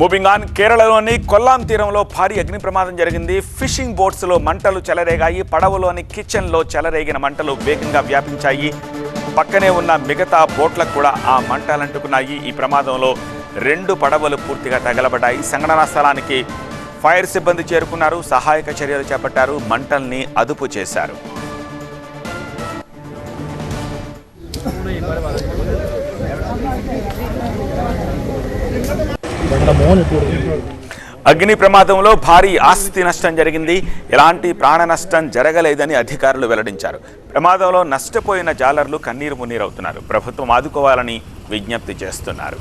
Moving on కేరళలోని కొల్లాం తీరంలో భారీ అగ్ని ప్రమాదం జరిగింది. ఫిషింగ్ బోట్స్లో మంటలు చెలరేగాయి. పడవలోని కిచెన్లో చెలరేగిన మంటలు వేగంగా వ్యాపించాయి. పక్కనే ఉన్న మిగతా బోట్లకు కూడా ఆ మంటలు అంటుకున్నాయి. ఈ ప్రమాదంలో రెండు పడవలు పూర్తిగా తగలబడ్డాయి. సంఘటనా స్థలానికి ఫైర్ సిబ్బంది చేరుకున్నారు. సహాయక చర్యలు చేపట్టారు. మంటల్ని అదుపు చేశారు. అగ్ని ప్రమాదంలో భారీ ఆస్తి నష్టం జరిగింది. ఎలాంటి ప్రాణ నష్టం జరగలేదని అధికారులు వెల్లడించారు. ప్రమాదంలో నష్టపోయిన జాలర్లు కన్నీరు మున్నీరవుతున్నారు. ప్రభుత్వం ఆదుకోవాలని విజ్ఞప్తి చేస్తున్నారు.